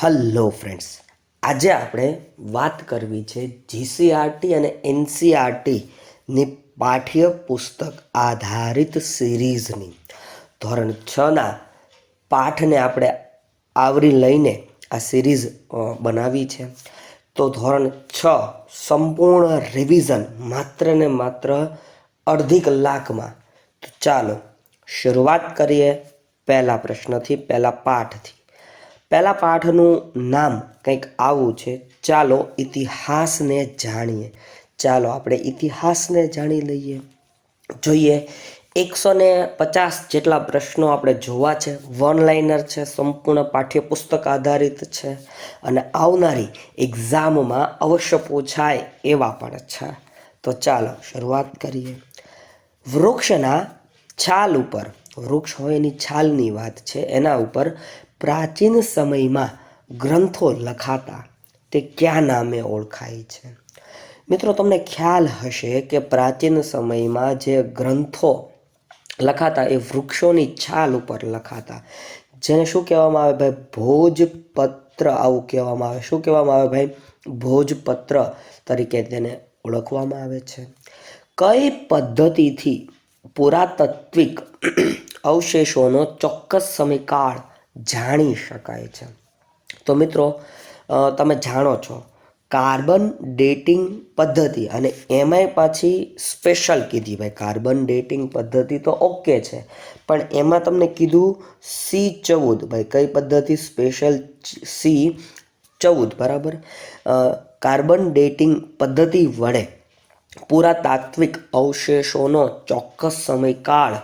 Hello friends આજે આપણે વાત કરવી છે જીસીઆરટી અને એનસીઆરટીની પાઠ્ય પુસ્તક આધારિત સિરીઝની. ધોરણ છના પાઠને આપણે આવરી લઈને આ સિરીઝ બનાવી છે. તો ધોરણ છ સંપૂર્ણ રિવિઝન માત્ર ને માત્ર અડધી કલાકમાં. તો ચાલો, શરૂઆત કરીએ પહેલા પ્રશ્નથી, પહેલા પાઠથી. પહેલા પાઠનું નામ કંઈક આવું છે. ચાલો ઇતિહાસને જાણીએ. ચાલો આપણે ઇતિહાસને જાણી લઈએ. જોઈએ એકસો ને પચાસ જેટલા પ્રશ્નો આપણે જોવા છે. વન લાઇનર છે, સંપૂર્ણ પાઠ્યપુસ્તક આધારિત છે અને આવનારી એક્ઝામમાં અવશ્ય પૂછાય એવા પણ છે. તો ચાલો શરૂઆત કરીએ. વૃક્ષના છાલ ઉપર, વૃક્ષ હોય એની છાલની વાત છે. એના ઉપર પ્રાચીન સમયમાં ગ્રંથો લખાતા. તે કયા નામે ઓળખાય છે? મિત્રો, તમને ખ્યાલ હશે કે પ્રાચીન સમયમાં જે ગ્રંથો લખાતા એ વૃક્ષોની છાલ ઉપર લખાતા. જેને શું કહેવામાં આવે ભાઈ? ભોજપત્ર આવું કહેવામાં આવે. શું કહેવામાં આવે ભાઈ? ભોજપત્ર તરીકે તેને ઓળખવામાં આવે છે. કઈ પદ્ધતિથી પુરાતત્વિક અવશેષોનો ચોક્કસ સમયકાળ જાણી શકાય છે. તો મિત્રો તમે જાણો છો, કાર્બન ડેટિંગ પદ્ધતિ અને એમાંય પાછી સ્પેશિયલ કીધી ભાઈ. કાર્બન ડેટિંગ પદ્ધતિ તો ઓકે છે, પણ એમાં તમને કીધું સી ચૌદ ભાઈ. કઈ પદ્ધતિ? સ્પેશિયલ સી ચૌદ, બરાબર? કાર્બન ડેટિંગ પદ્ધતિ વડે પુરાતાત્વિક અવશેષોનો ચોક્કસ સમયકાળ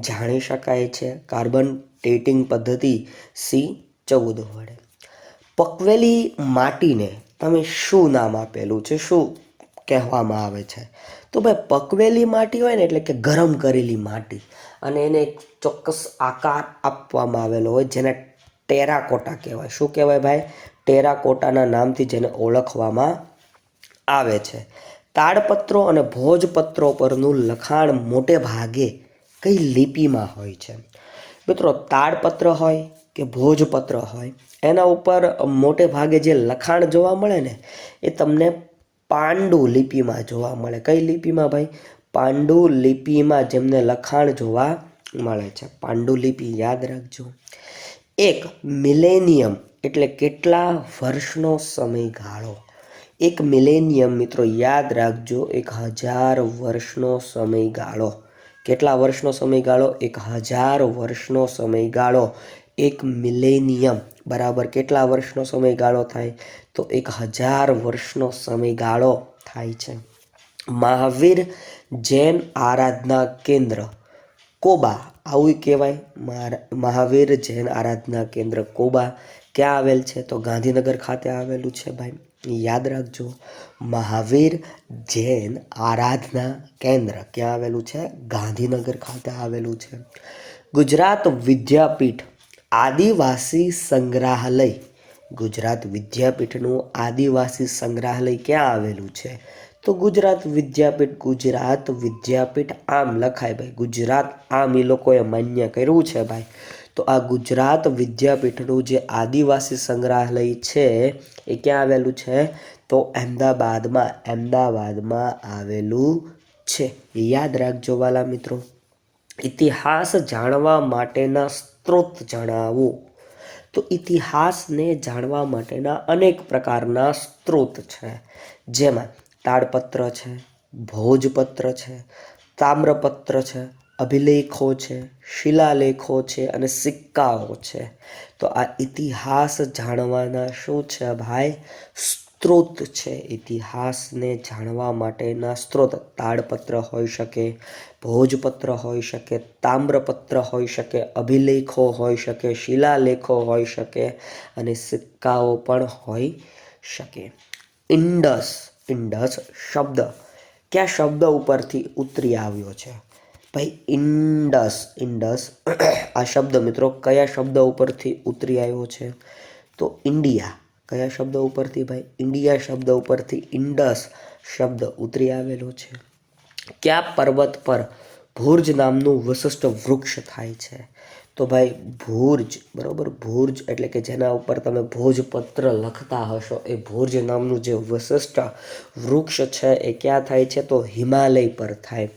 જાણી શકાય છે. કાર્બન ડેટિંગ પદ્ધતિ સી ચૌદ વડે. પકવેલી માટીને તમે શું નામ આપેલું છે? શું કહેવામાં આવે છે? તો ભાઈ, પકવેલી માટી હોય ને એટલે કે ગરમ કરેલી માટી અને એને એક ચોક્કસ આકાર આપવામાં આવેલો હોય જેને ટેરાકોટા કહેવાય. શું કહેવાય ભાઈ? ટેરાકોટાના નામથી જેને ઓળખવામાં આવે છે. તાડપત્રો અને ભોજપત્રો પરનું લખાણ મોટે ભાગે કઈ લિપિમાં હોય છે? મિત્રો, તાડપત્ર હોય કે ભોજપત્ર હોય, એના ઉપર મોટે ભાગે જે લખાણ જોવા મળે ને, એ તમને પાંડુ લિપિમાં જોવા મળે. કઈ લિપિમાં ભાઈ? પાંડુ લિપિમાં જેમને લખાણ જોવા મળે છે. પાંડુલિપિ યાદ રાખજો. એક મિલેનિયમ એટલે કેટલા વર્ષનો સમયગાળો? એક મિલેનિયમ મિત્રો યાદ રાખજો, એક હજાર વર્ષનો સમયગાળો. કેટલા વર્ષનો સમયગાળો? એક હજાર વર્ષનો સમયગાળો. એક મિલેનિયમ. બરાબર. કેટલા વર્ષનો સમયગાળો થાય? તો એક હજાર વર્ષનો સમયગાળો થાય છે. મહાવીર જૈન આરાધના કેન્દ્ર. કોબા. આવું કહેવાય. મહાવીર જૈન આરાધના કેન્દ્ર કોબા. ક્યાં આવેલ છે? તો ગાંધીનગર ખાતે આવેલું છે ભાઈ. યાદ રાખજો, મહાવીર જૈન આરાધના કેન્દ્ર ક્યાં આવેલું છે? ગાંધીનગર ખાતે આવેલું છે. ગુજરાત વિદ્યાપીઠ આદિવાસી સંગ્રહાલય. ગુજરાત વિદ્યાપીઠનું આદિવાસી સંગ્રહાલય ક્યાં આવેલું છે? તો ગુજરાત વિદ્યાપીઠ ગુજરાત વિદ્યાપીઠ આમ લખાય ભાઈ, ગુજરાત આમ એ લોકોએ માન્ય કર્યું છે ભાઈ. તો આ ગુજરાત વિદ્યાપીઠનું જે આદિવાસી સંગ્રહાલય છે, એ ક્યાં આવેલું છે? તો અહેમદાબાદમાં અમદાવાદમાં આવેલું છે. યાદ રાખજો વાલા મિત્રો. ઇતિહાસ જાણવા માટેના સ્ત્રોત જણાવો. તો ઇતિહાસને જાણવા માટેના અનેક પ્રકારના સ્ત્રોત છે. જેમાં તાડપત્ર છે, ભોજપત્ર છે, તામ્રપત્ર છે અભિલેખો છે, શિલાલેખો છે અને સિક્કાઓ છે. તો આ ઇતિહાસ જાણવાના શું છે ભાઈ? સ્ત્રોત છે ઇતિહાસને જાણવા માટેના સ્ત્રોત. તાડપત્ર હોઈ શકે, ભોજપત્ર હોઈ શકે, તામ્રપત્ર હોઈ શકે, અભિલેખો હોઈ શકે, શિલાલેખો હોઈ શકે અને સિક્કાઓ પણ હોઈ શકે. ઇન્ડસ ઇન્ડસ શબ્દ. કયા શબ્દ ઉપરથી ઉતરી આવ્યો છે? ભાઈ ઇન્ડસ ઇન્ડસ આ શબ્દ મિત્રો કયા શબ્દ ઉપરથી ઉતરી આવ્યો છે? તો ઇન્ડિયા. કયા શબ્દ ઉપરથી ભાઈ? ઇન્ડિયા શબ્દ ઉપરથી ઇન્ડસ શબ્દ ઉતરી આવેલો છે. કયા પર્વત પર ભુર્જ નામનું વિશિષ્ટ વૃક્ષ થાય છે? તો ભાઈ, ભુર્જ, બરાબર? ભુર્જ એટલે કે જેના ઉપર તમે ભોજપત્ર લખતા હશો, એ ભુર્જ નામનું જે વિશિષ્ટ વૃક્ષ છે, એ ક્યાં થાય છે? તો હિમાલય પર થાય.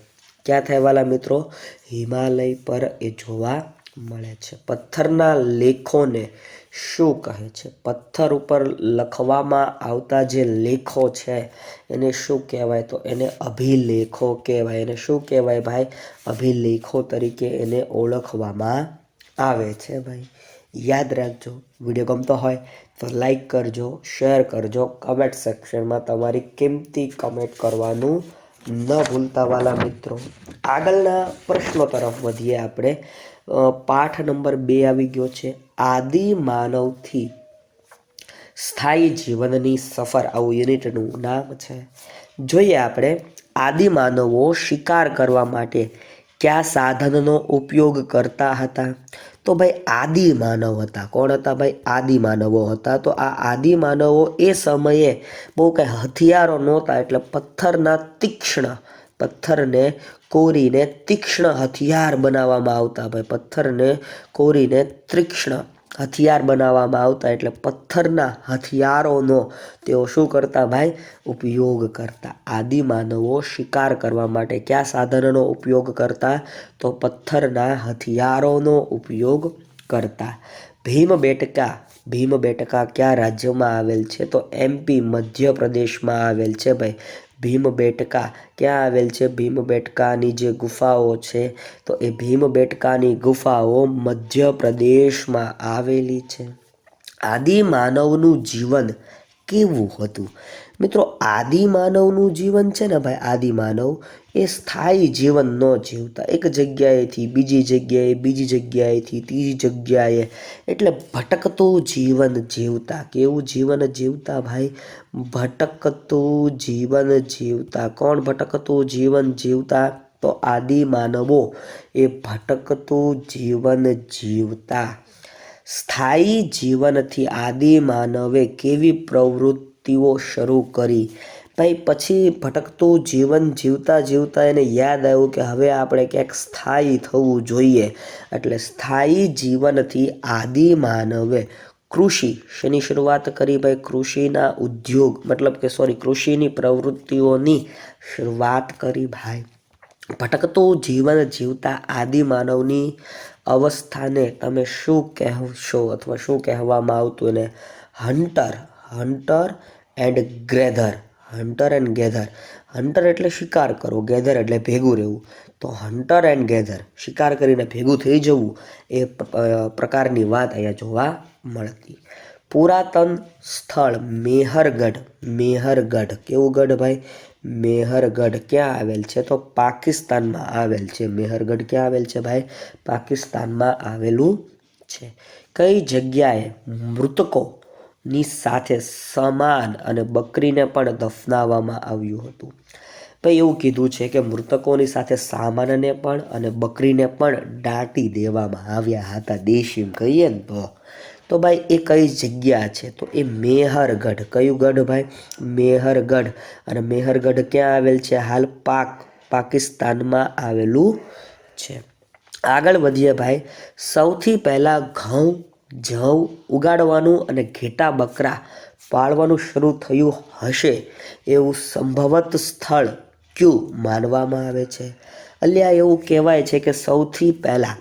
ક્યાં થાય વાલા મિત્રો? હિમાલય પર એ જોવા મળે છે. પથ્થરના લેખોને શું કહે છે? પથ્થર ઉપર લખવામાં આવતા જે લેખો છે, એને શું કહેવાય? તો એને અભિલેખો કહેવાય. એને શું કહેવાય ભાઈ? અભિલેખો તરીકે એને ઓળખવામાં આવે છે ભાઈ. યાદ રાખજો, વીડિયો ગમતો હોય તો લાઈક કરજો, શેર કરજો. કમેન્ટ સેક્શનમાં તમારી કિંમતી કમેન્ટ કરવાનું ન ભૂલતા વાલા મિત્રો. આગળના પ્રશ્નો તરફ વધીએ આપણે. પાઠ નંબર બે આવી ગયો છે. આદિ માનવથી સ્થાયી જીવનની સફર આવું યુનિટનું નામ છે. જોઈએ આપણે આદિમાનવો શિકાર કરવા માટે કયા સાધનનો ઉપયોગ કરતા હતા? તો ભાઈ આદિમાનવ હતા. કોણ હતા ભાઈ? આદિમાનવો હતા. તો આ આદિમાનવો એ સમયે બહુ કંઈ હથિયારો નહોતા એટલે પથ્થરના તીક્ષ્ણ પથ્થરને કોરીને તીક્ષ્ણ હથિયાર બનાવવામાં આવતા ભાઈ. પથ્થરને કોરીને તીક્ષ્ણ હથિયાર બનાવવામાં આવતા એટલે પથ્થરના હથિયારોનો તેઓ શું કરતા ભાઈ? ઉપયોગ કરતા. આદિમાનવો શિકાર કરવા માટે કયા સાધનનો ઉપયોગ કરતા? તો પથ્થરના હથિયારોનો ઉપયોગ કરતા. ભીમબેટકા ભીમબેટકા કયા રાજ્યમાં આવેલ છે? તો એમપી મધ્યપ્રદેશમાં આવેલ છે ભાઈ. ભીમબેટકા ક્યાં આવેલ છે? ભીમબેટકાની જે ગુફાઓ છે, તો એ ભીમબેટકાની ગુફાઓ મધ્યપ્રદેશમાં આવેલી છે. આદિમાનવનું જીવન કેવું હતું? મિત્રો આદિમાનવનું જીવન છે ને ભાઈ આદિમાનવ એ સ્થાયી જીવન ન જીવતા. એક જગ્યાએથી બીજી જગ્યાએ, બીજી જગ્યાએથી ત્રીજી જગ્યાએ. એટલે ભટકતું જીવન જીવતા. કેવું જીવન જીવતા ભાઈ? ભટકતું જીવન જીવતા. કોણ ભટકતું જીવન જીવતા? તો આદિ માનવો. એ ભટકતું જીવન જીવતા. સ્થાયી જીવનથી આદિ માનવે કેવી પ્રવૃત્તિઓ શરૂ કરી? ભાઈ પછી ભટકતું જીવન જીવતા જીવતા એને યાદ આવ્યું કે હવે આપણે ક્યાંક સ્થાયી થવું જોઈએ. એટલે સ્થાયી જીવનથી આદિ માનવે કૃષિ, શેની શરૂઆત કરી ભાઈ? કૃષિના ઉદ્યોગ, મતલબ કે સોરી કૃષિની પ્રવૃત્તિઓની શરૂઆત કરી ભાઈ. ભટકતું જીવન જીવતા આદિ માનવની અવસ્થાને તમે શું કહેશો અથવા શું કહેવામાં આવતું એને? Hunter hunter and gatherer. Hunter and gather hunter એટલે શિકાર કરવો ગેધર એટલે ભેગું રહેવું. તો હન્ટર એન્ડ ગેધર શિકાર કરીને ભેગું થઈ જવું એ પ્રકારની વાત અહીંયા જોવા મળતી. પુરાતન સ્થળ, મેહરગઢ. મેહરગઢ કેવું ગઢ ભાઈ? મેહરગઢ ક્યાં આવેલ છે? તો પાકિસ્તાનમાં આવેલ છે. મેહરગઢ ક્યાં આવેલ છે ભાઈ? પાકિસ્તાનમાં આવેલું છે. કઈ જગ્યાએ મૃતકોની સાથે સમાન અને બકરીને પણ દફનાવવામાં આવ્યું હતું. તો એવું કીધું છે કે મૃતકોની સાથે સામાનને પણ અને બકરીને પણ દાટી દેવામાં આવ્યા હતા. દેશીમ કહીએ ને તો. તો ભાઈ, એ કઈ જગ્યા છે? તો એ મેહરગઢ. કયું ગઢ ભાઈ? મેહરગઢ. અને મેહરગઢ ક્યાં આવેલ છે? હાલ પાક, પાકિસ્તાનમાં આવેલું છે. આગળ વધીએ ભાઈ. સૌથી પહેલાં ઘઉં જવ ઉગાડવાનું અને ઘેટા બકરા પાળવાનું શરૂ થયું હશે એવું સંભવત સ્થળ ક્યુ માનવામાં આવે છે? અલ્યા એવું કહેવાય છે કે સૌથી પહેલાં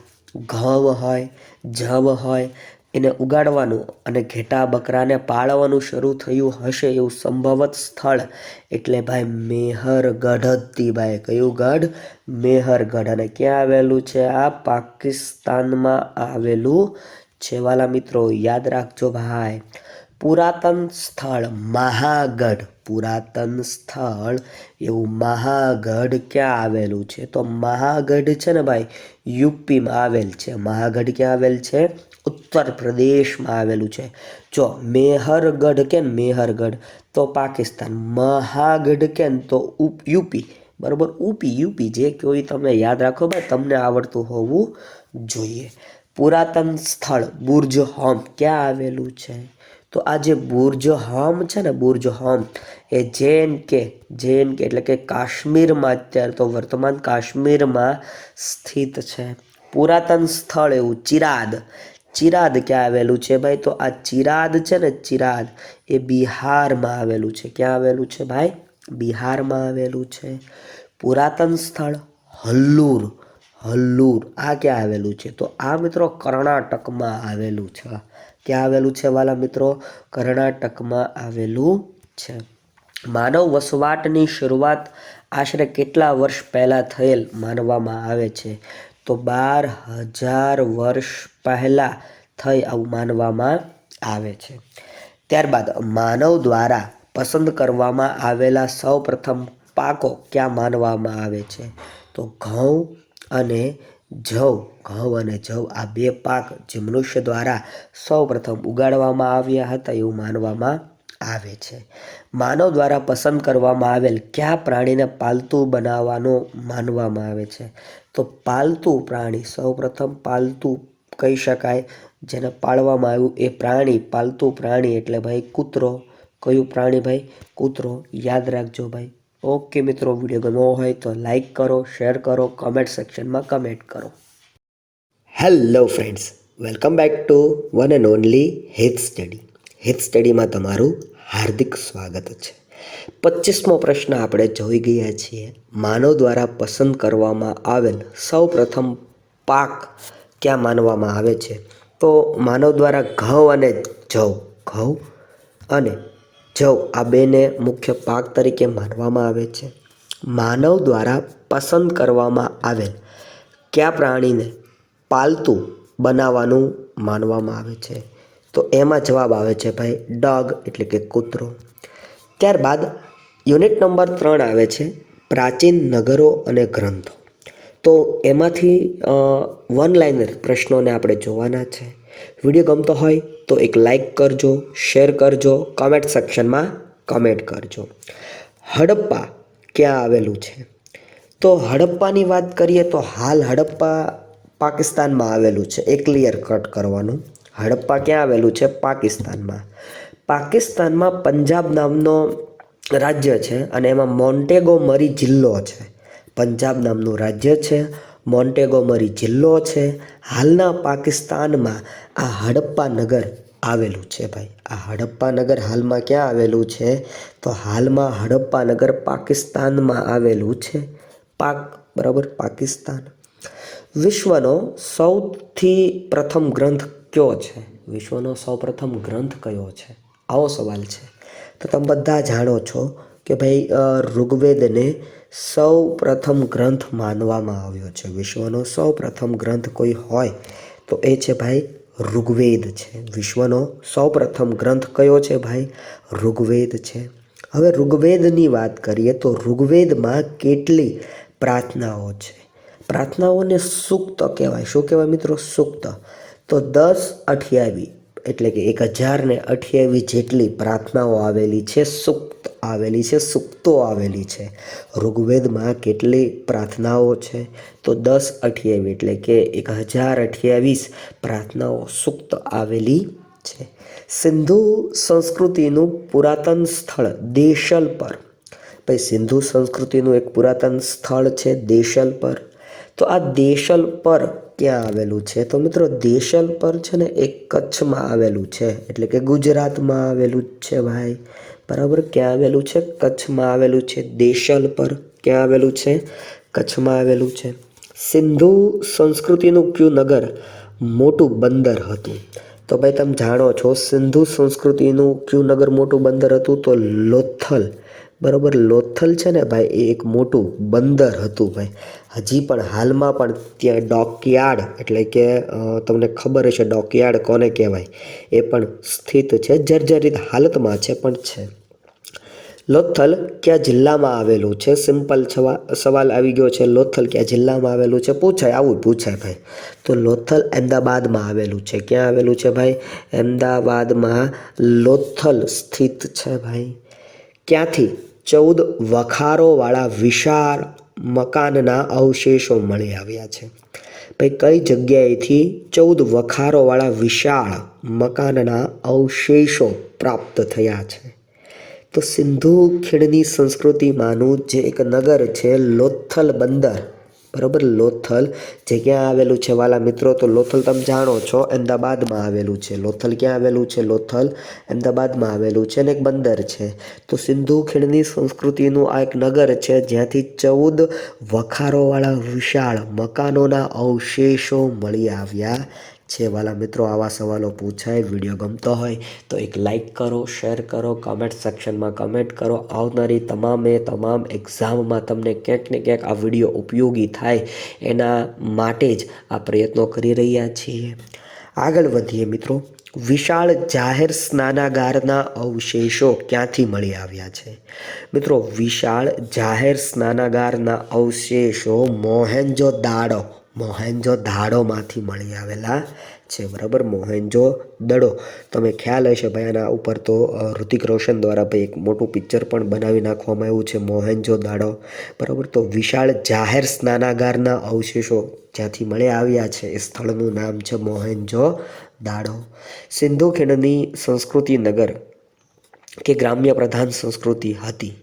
ઘઉં હોય, જવ હોય, એને ઉગાડવાનું અને ઘેટા બકરાને પાળવાનું શરૂ થયું હશે એવું સંભવત સ્થળ. એટલે ભાઈ મેહરગઢ હતી ભાઈ કયું ગઢ? મેહરગઢ. અને ક્યાં આવેલું છે? આ પાકિસ્તાનમાં આવેલું છે વાલા મિત્રો, યાદ રાખજો ભાઈ. પુરાતન સ્થળ મહાગઢ. પુરાતન સ્થળ એવું મહાગઢ ક્યાં આવેલું છે? તો મહાગઢ છે ને ભાઈ, યુપીમાં આવેલ છે. મહાગઢ ક્યાં આવેલ છે? ઉત્તર પ્રદેશમાં આવેલું છે. જો મેહરગઢ કે ને મેહરગઢ? તો પાકિસ્તાન. મહાગઢ કે ને તો યુપી. બરાબર, ઉપી, યુપી જે કોઈ તમે યાદ રાખો ભાઈ, તમને આવડતું હોવું જોઈએ. પુરાતન સ્થળ બુર્જ હોમ ક્યાં આવેલું છે? તો આ જે બુર્જ હોમ છે ને, બુર્જ હોમ, એ જે કે જે કે એટલે કે કાશ્મીરમાં અત્યારે તો વર્તમાન કાશ્મીરમાં સ્થિત છે. પુરાતન સ્થળ એવું, ચિરાદ. ચિરાદ ક્યાં આવેલું છે ભાઈ? તો આ ચિરાદ છે ને, ચિરાદ, એ બિહારમાં આવેલું છે. ક્યાં આવેલું છે ભાઈ? બિહારમાં આવેલું છે. પુરાતન સ્થળ હલ્લુર. હલ્લુર. આ ક્યાં આવેલું છે? તો આ મિત્રો કર્ણાટકમાં આવેલું છે. ક્યાં આવેલું છે વાલા મિત્રો? કર્ણાટકમાં આવેલું છે. માનવ વસવાટની શરૂઆત આશરે કેટલા વર્ષ પહેલાં થયેલ માનવામાં આવે છે? તો બાર હજાર વર્ષ પહેલાં થઈ આવું માનવામાં આવે છે. ત્યારબાદ માનવ દ્વારા પસંદ કરવામાં આવેલા સૌ પ્રથમ પાકો ક્યાં માનવામાં આવે છે? તો ઘઉં અને જવ, ઘઉં અને જવ આ બે પાક જે મનુષ્ય દ્વારા સૌ પ્રથમ ઉગાડવામાં આવ્યા હતા એવું માનવામાં આવે છે. માનવ દ્વારા પસંદ કરવામાં આવેલ કયા પ્રાણીને પાલતુ બનાવવાનો માનવામાં આવે છે? તો પાલતુ પ્રાણી સૌપ્રથમ પાલતુ કહી શકાય, જેને પાળવામાં આવ્યું એ પ્રાણી, પાલતુ પ્રાણી એટલે ભાઈ કૂતરો. કયું પ્રાણી ભાઈ? કૂતરો. યાદ રાખજો ભાઈ. ઓકે મિત્રો, વીડિયો ગમ્યો હોય તો લાઇક કરો શેર કરો કમેન્ટ સેક્શનમાં કમેન્ટ કરો. Hello friends welcome back to one and only health study health સ્ટડીમાં તમારું હાર્દિક સ્વાગત છે. પચીસમો પ્રશ્ન આપણે જોઈ ગયા છીએ. માનવ દ્વારા પસંદ કરવામાં આવેલ સૌ પ્રથમ પાક ક્યાં માનવામાં આવે છે? તો માનવ દ્વારા ઘઉં અને જવ, ઘઉં અને જવ આ બેને મુખ્ય પાક તરીકે માનવામાં આવે છે. માનવ દ્વારા પસંદ કરવામાં આવેલ કયા પ્રાણીને પાલતુ બનાવવાનું માનવામાં આવે છે? તો એમાં જવાબ આવે છે ભાઈ, ડગ એટલે કે કૂતરો. ત્યારબાદ યુનિટ નંબર ત્રણ આવે છે પ્રાચીન નગરો અને ગ્રંથો. તો એમાંથી વન લાઇનર પ્રશ્નોને આપણે જોવાના છે. વીડિયો ગમતો હોય તો એક લાઈક કરજો શેર કરજો કમેન્ટ સેક્શનમાં કમેન્ટ કરજો. હડપ્પા ક્યાં આવેલું છે? તો હડપ્પાની વાત કરીએ તો હાલ હડપ્પા પાકિસ્તાનમાં આવેલું છે. એ ક્લિયર કટ કરવાનું. હડપ્પા ક્યાં આવેલું છે? પાકિસ્તાનમાં. પાકિસ્તાનમાં પંજાબ નામનો રાજ્ય છે અને એમાં મોન્ટેગો મરી જિલ્લો છે. પંજાબ નામનું રાજ્ય છે. મોન્ટેગો મરી જિલ્લો છે. હાલના પાકિસ્તાનમાં આ હડપ્પા નગર આવેલું છે ભાઈ. આ હડપ્પા નગર હાલમાં ક્યાં આવેલું છે? તો હાલમાં હડપ્પા નગર પાકિસ્તાનમાં આવેલું છે. પાક, બરાબર, પાકિસ્તાન. વિશ્વનો સૌથી પ્રથમ ગ્રંથ કયો છે? વિશ્વનો સૌપ્રથમ ગ્રંથ કયો છે? આવો સવાલ છે. તો તમે બધા જાણો છો કે ભાઈ ઋગ્વેદને સૌ પ્રથમ ગ્રંથ માનવામાં આવ્યો છે. વિશ્વનો સૌ પ્રથમ ગ્રંથ કોઈ હોય તો એ છે ભાઈ ઋગ્વેદ છે. વિશ્વનો સૌ પ્રથમ ગ્રંથ કયો છે ભાઈ? ઋગ્વેદ છે. હવે ઋગ્વેદની વાત કરીએ તો ઋગ્વેદમાં કેટલી પ્રાર્થનાઓ છે? પ્રાર્થનાઓને સૂક્ત કહેવાય. શું કહેવાય મિત્રો? સૂક્ત. તો દસ અઠ્યાવીસ એટલે કે એક હજાર ને અઠ્યાવીસ જેટલી પ્રાર્થનાઓ આવેલી છે, સૂક્ત આવેલી છે, સૂક્તો આવેલી છે. ઋગ્વેદમાં કેટલી પ્રાર્થનાઓ છે? તો દસ અઠ્યાવીસ એટલે કે એક હજાર અઠ્યાવીસ પ્રાર્થનાઓ સૂક્ત આવેલી છે. સિંધુ સંસ્કૃતિનું પુરાતન સ્થળ દેશલ પર. ભાઈ, સિંધુ સંસ્કૃતિનું એક પુરાતન સ્થળ છે દેશલ પર. તો આ દેશલ પર ક્યાં આવેલું છે. તો મિત્રો દેશલ પર છે ને એ કચ્છમાં આવેલું છે. એટલે કે ગુજરાતમાં આવેલું છે ભાઈ. બરાબર? ક્યાં આવેલું છે? કચ્છમાં આવેલું છે. દેશલ પર ક્યાં આવેલું છે? કચ્છમાં આવેલું છે. સિંધુ સંસ્કૃતિનું ક્યું નગર? મોટું બંદર હતું. તો ભાઈ તમે જાણો છો, સિંધુ સંસ્કૃતિનું ક્યું નગર મોટું બંદર હતું? તો લોથલ. બરાબર, લોથલ છે ને ભાઈ, એ એક મોટું બંદર હતું ભાઈ. હજી પણ હાલમાં પણ ત્યાં ડોકયાર્ડ એટલે કે તમને ખબર હશે ડોકયાર્ડ કોને કહેવાય? એ પણ સ્થિત છે, જર્જરિત હાલતમાં છે, પણ છે. લોથલ કયા જિલ્લામાં આવેલું છે? સિમ્પલ સવાલ આવી ગયો છે, લોથલ કયા જિલ્લામાં આવેલું છે? પૂછાય, આવું પૂછાય ભાઈ. તો લોથલ અમદાવાદમાં આવેલું છે. ક્યાં આવેલું છે ભાઈ? અમદાવાદમાં લોથલ સ્થિત છે ભાઈ. ક્યાંથી? ચૌદ વખારોવાળા વિશાળ મકાનના અવશેષો મળી આવ્યા છે. ભાઈ, કઈ જગ્યાએથી ચૌદ વખારોવાળા વિશાળ મકાનના અવશેષો પ્રાપ્ત થયા છે? તો સિંધુ ખીણની સંસ્કૃતિમાંનું જે એક નગર છે લોથલ બંદર. બરાબર? લોથલ. જે ક્યાં આવેલું છે વાલા મિત્રો, તો લોથલ તમે જાણો છો, અમદાવાદમાં આવેલું છે. લોથલ ક્યાં આવેલું છે? લોથલ અમદાવાદમાં આવેલું છે અને એક બંદર છે. તો સિંધુ ખીણની સંસ્કૃતિનું આ એક નગર છે, જ્યાંથી ચૌદ વખારોવાળા વિશાળ મકાનોના અવશેષો મળી આવ્યા. છે. વાલા મિત્રો, આવા સવાલો પૂછાય, વીડિયો ગમતો હોય, તો એક લાઈક કરો શેર કરો કમેન્ટ સેક્શનમાં કમેન્ટ કરો. આવનારી તમામે તમામ એક્ઝામમાં તમને ક્યાંક ને ક્યાંક આ વીડિયો ઉપયોગી થાય. એના માટે જ આ પ્રયત્નો કરી રહ્યા છીએ. આગળ વધીએ મિત્રો. વિશાળ જાહેર સ્નાનાગારના અવશેષો ક્યાંથી મળી આવ્યા છે? મિત્રો, વિશાળ જાહેર સ્નાનાગારના અવશેષો મોહેન્જો દાડો મોહેન્જો દાડોમાંથી મળી આવેલા છે, બરાબર? મોહેન્જો દડો. તમે ખ્યાલ હશે ભાઈ, આના ઉપર તો ઋતિક રોશન દ્વારા ભાઈ એક મોટું પિક્ચર પણ બનાવી નાખવામાં આવ્યું છે, મોહેન્જો દાડો. બરાબર? તો વિશાળ જાહેર સ્નાનાગારના અવશેષો જ્યાંથી મળી આવ્યા છે, એ સ્થળનું નામ છે મોહેન્જો દાડો. સિંધુ ખીણની સંસ્કૃતિ નગર કે ગ્રામ્ય પ્રધાન સંસ્કૃતિ હતી.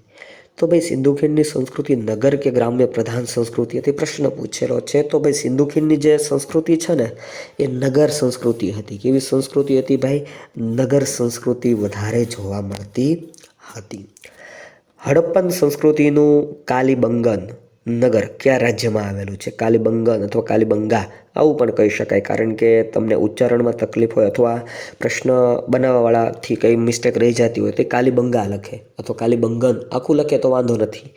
તો ભાઈ સિંધુ ખીણની સંસ્કૃતિ નગર કે ગ્રામ્ય પ્રધાન સંસ્કૃતિ હતી? પ્રશ્ન પૂછેલો છે. તો ભાઈ સિંધુ ખીણની જે સંસ્કૃતિ છે ને, એ નગર સંસ્કૃતિ હતી. કેવી સંસ્કૃતિ હતી ભાઈ? નગર સંસ્કૃતિ વધારે જોવા મળતી હતી. હડપ્પન સંસ્કૃતિનું કાલીબંગન નગર કયા રાજ્યમાં આવેલું છે? કાલીબંગન અથવા કાલીબંગા? આવું પણ કહી શકાય. કારણ કે તમને ઉચ્ચારણમાં તકલીફ હોય અથવા પ્રશ્ન બનાવવાવાળાથી કંઈ મિસ્ટેક રહી જતી હોય તો કાલીબંગા લખે અથવા કાલીબંગન. આખું લખે તો વાંધો નથી.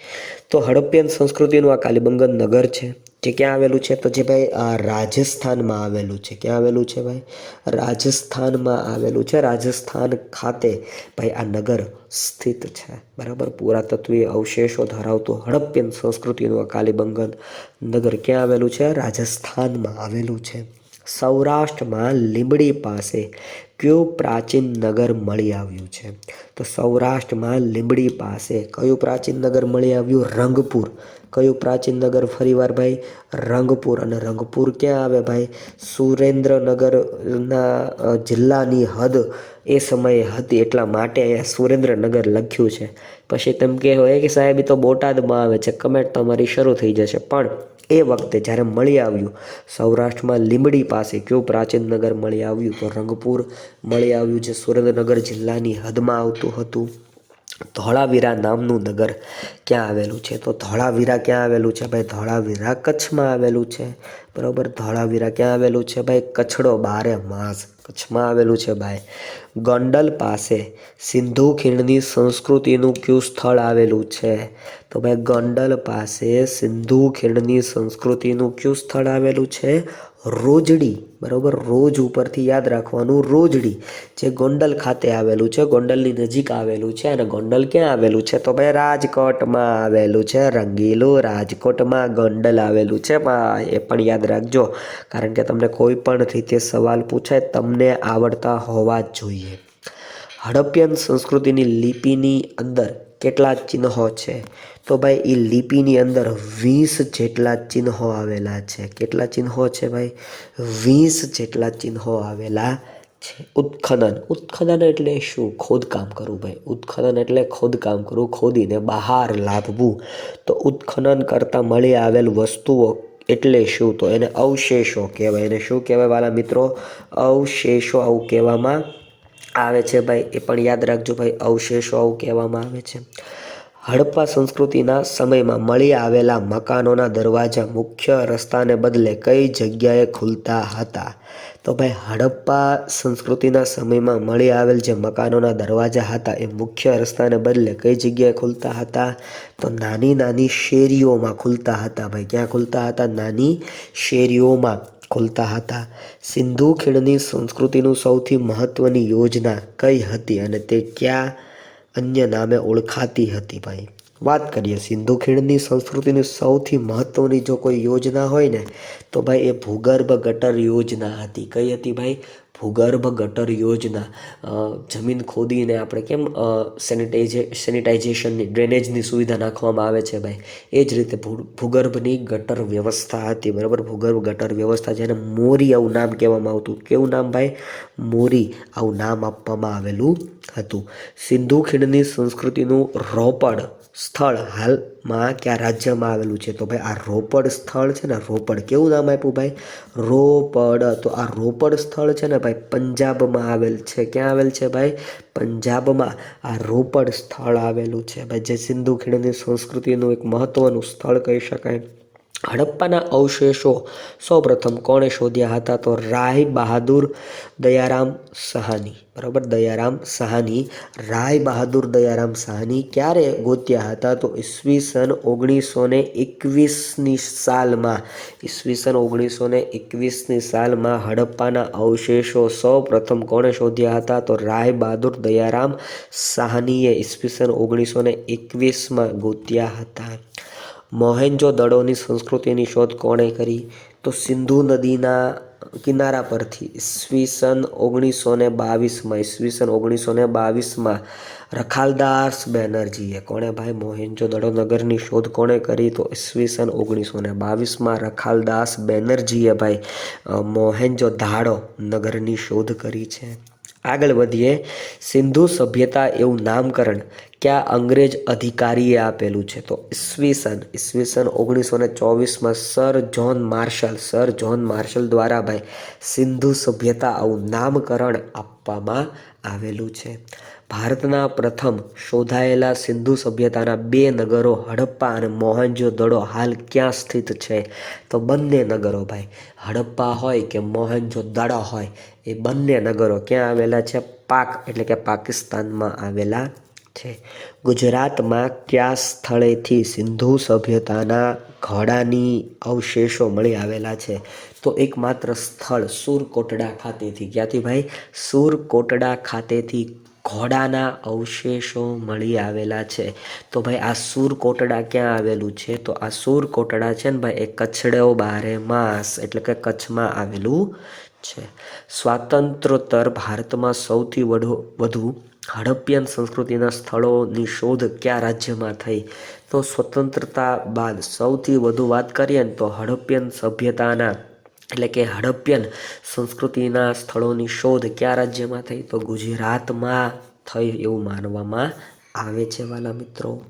તો હડપ્પિયન સંસ્કૃતિનું આ કાલીબંગન નગર છે. જે ક્યાં આવેલું છે? તો જે ભાઈ રાજસ્થાનમાં આવેલું છે. ક્યાં આવેલું છે ભાઈ? રાજસ્થાનમાં આવેલું છે. રાજસ્થાન ખાતે ભાઈ આ નગર સ્થિત છે. બરાબર? પુરાતત્વીય અવશેષો ધરાવતું હડપ્પિયન સંસ્કૃતિનું આ કાલીબંગન નગર ક્યાં આવેલું છે? રાજસ્થાનમાં આવેલું છે. સૌરાષ્ટ્રમાં લીંબડી પાસે કયું પ્રાચીન નગર મળી આવ્યું છે? તો સૌરાષ્ટ્રમાં લીંબડી પાસે કયું પ્રાચીન નગર મળી આવ્યું? રંગપુર. કયું પ્રાચીન નગર? ફરીવાર ભાઈ, રંગપુર. અને રંગપુર ક્યાં આવે ભાઈ? સુરેન્દ્રનગરના જિલ્લાની હદ એ સમયે હતી, એટલા માટે અહીંયા સુરેન્દ્રનગર લખ્યું છે. પછી તેમ કહેવાય કે સાહેબ, એ તો બોટાદમાં આવે છે. કમેન્ટ તમારી શરૂ થઈ જશે. પણ એ વખતે જ્યારે મળી આવ્યું, સૌરાષ્ટ્રમાં લીંબડી પાસે કયું પ્રાચીન નગર મળી આવ્યું? તો રંગપુર મળી આવ્યું, જે સુરેન્દ્રનગર જિલ્લાની હદમાં આવતું હતું. ધોળાવીરા નામનું નગર ક્યાં આવેલું છે? તો ધોળાવીરા ક્યાં આવેલું છે ભાઈ? ધોળાવીરા કચ્છમાં આવેલું છે. બરાબર? ધોળાવીરા ક્યાં આવેલું છે ભાઈ? કચ્છડો બારે માસ કચ્છમાં આવેલું છે ભાઈ. ગોંડલ પાસે સિંધુ ખીણની સંસ્કૃતિનું કયું સ્થળ આવેલું છે? તો ભાઈ ગોંડલ પાસે સિંધુ ખીણની સંસ્કૃતિનું કયું સ્થળ આવેલું છે? રોજડી, બરાબર? રોજ ઉપરથી યાદ રાખવાનું રોજડી. જે ગોંડલ ખાતે આવેલું છે, ગોંડલની નજીક આવેલું છે અને ગોંડલ ક્યાં આવેલું છે? તો ભાઈ રાજકોટમાં આવેલું છે, રંગીલું રાજકોટમાં ગોંડલ આવેલું છે. એ પણ યાદ રાખજો. કારણ કે તમને કોઈ પણ રીતે સવાલ પૂછાય, તમને આવડતા હોવા જ જોઈએ. હડપ્પિયન સંસ્કૃતિની લિપિની અંદર કેટલા ચિહ્નો છે? તો ભાઈ એ લિપિની અંદર વીસ જેટલા ચિહ્નો આવેલા છે. કેટલા ચિહ્નો છે ભાઈ? વીસ જેટલા ચિહ્નો આવેલા છે. ઉત્ખનન. ઉત્ખનન એટલે શું? ખોદકામ કરવું ભાઈ. ઉત્ખનન એટલે ખોદકામ કરવું, ખોદીને બહાર લાવવું. તો ઉત્ખનન કરતાં મળી આવેલ વસ્તુઓ એટલે શું? તો એને અવશેષો કહેવાય. એને શું કહેવાય વાલા મિત્રો? અવશેષો આવું કહેવામાં આવે છે ભાઈ, એ પણ યાદ રાખજો ભાઈ, અવશેષો આવું કહેવામાં આવે છે. હડપ્પા સંસ્કૃતિના સમયમાં મળી આવેલા મકાનોના દરવાજા મુખ્ય રસ્તાને બદલે કઈ જગ્યાએ ખુલતા હતા? તો ભાઈ, હડપ્પા સંસ્કૃતિના સમયમાં મળી આવેલ જે મકાનોના દરવાજા હતા, એ મુખ્ય રસ્તાને બદલે કઈ જગ્યાએ ખુલતા હતા? તો નાની નાની શેરીઓમાં ખુલતા હતા ભાઈ. ક્યાં ખુલતા હતા? નાની શેરીઓમાં. ખુલતા હતા. સિંધુ ખીણની સંસ્કૃતિનું સૌથી મહત્ત્વની યોજના કઈ હતી અને તે ક્યાં અન્ય નામે ઓળખાતી હતી ભાઈ? વાત કરીએ સિંધુ ખીણની સંસ્કૃતિની સૌથી મહત્ત્વની જો કોઈ યોજના હોય ને, તો ભાઈ એ ભૂગર્ભ ગટર યોજના હતી. કઈ હતી ભાઈ? ભૂગર્ભ ગટર યોજના જમીન ખોદીને આપણે કેમ સેનિટાઇઝે સેનિટાઇઝેશનની ડ્રેનેજની સુવિધા નાખવામાં આવે છે ભાઈ? એ જ રીતે ભૂગર્ભની ગટર વ્યવસ્થા હતી, બરાબર? ભૂગર્ભ ગટર વ્યવસ્થા જેને મોરી આવું નામ કહેવામાં આવતું. કેવું નામ ભાઈ? મોરી આવું નામ આપવામાં આવેલું હતું. સિંધુ ખીણની સંસ્કૃતિનું રોપડ સ્થળ હાલમાં કયા રાજ્યમાં આવેલું છે? તો ભાઈ આ રોપડ સ્થળ છે ને, રોપડ કેવું નામ આપ્યું ભાઈ? રોપડ. તો આ રોપડ સ્થળ છે ને ભાઈ પંજાબમાં આવેલ છે. ક્યાં આવેલ છે ભાઈ? પંજાબમાં આ રોપડ સ્થળ આવેલું છે. ભાઈ જે સિંધુ ખીણની સંસ્કૃતિનું એક મહત્વનું સ્થળ કહી શકાય. હડપ્પાના અવશેષો સૌપ્રથમ કોણે શોધ્યા હતા તો રાય બહાદુર દયારામ સહાની. બરાબર? દયારામ સહાની. રાય બહાદુર દયારામ સહાની ક્યારે ગોત્યા હતા તો ઈસવીસન ઓગણીસો ને એકવીસની સાલમાં. ઈસવીસન ઓગણીસો ને એકવીસની સાલમાં હડપ્પાના અવશેષો સૌપ્રથમ કોણે શોધ્યા હતા તો રાય બહાદુર દયારામ સહાનીએ ઈસવીસન ઓગણીસો ને એકવીસમાં ગોત્યા હતા. મોહેન્જો દડોની સંસ્કૃતિની શોધ કોણે કરી? તો સિંધુ નદીના કિનારા પરથી ઈસવીસન ઓગણીસો ને બાવીસમાં, ઈસવીસન ઓગણીસો ને બાવીસમાં રખાલદાસ બેનર્જીએ કોણે ભાઈ મોહેન્જો દડો નગરની શોધ કોણે કરી? તો ઈસવીસન ઓગણીસો ને બાવીસમાં રખાલદાસ બેનર્જીએ ભાઈ મોહેન્જો ધાડો નગરની શોધ કરી છે. આગળ વધીએ. સિંધુ સભ્યતા એવું નામકરણ ક્યાં અંગ્રેજ અધિકારીએ આપેલું છે? તો ઈસવીસન ઈસવીસન ઓગણીસો ને ચોવીસમાં sir John Marshall, sir John Marshall દ્વારા ભાઈ સિંધુ સભ્યતા આવું નામકરણ આપવામાં આવેલું છે. ભારતના પ્રથમ શોધાયેલા સિંધુ સભ્યતાના બે નગરો હડપ્પા અને મોહનજો દડો હાલ ક્યાં સ્થિત છે? તો બંને નગરો ભાઈ, હડપ્પા હોય કે મોહનજો દડો હોય, એ બંને નગરો ક્યાં આવેલા છે? પાક એટલે કે પાકિસ્તાનમાં આવેલા છે. ગુજરાતમાં કયા સ્થળેથી સિંધુ સભ્યતાના ઘોડાની અવશેષો મળી આવેલા છે? તો એકમાત્ર સ્થળ સુરકોટડા ખાતેથી. ક્યાંથી ભાઈ? સુરકોટડા ખાતેથી ઘોડાના અવશેષો મળી આવેલા છે. તો ભાઈ આ સુરકોટડા ક્યાં આવેલું છે? તો આ સુરકોટડા છે ને ભાઈ એ કચ્છડો બારે માસ એટલે કે કચ્છમાં આવેલું છે. સ્વાતંત્રોત્તર ભારતમાં સૌથી વધુ વધુ હડપ્પિયન સંસ્કૃતિના સ્થળોની શોધ કયા રાજ્યમાં થઈ? તો સ્વતંત્રતા બાદ સૌથી વધુ વાત કરીએ ને તો હડપ્પિયન સભ્યતાના એટલે કે હડપ્પિયન સંસ્કૃતિના સ્થળોની શોધ કયા રાજ્યમાં થઈ? તો ગુજરાતમાં થઈ એવું માનવામાં આવે છે, વાલા મિત્રો.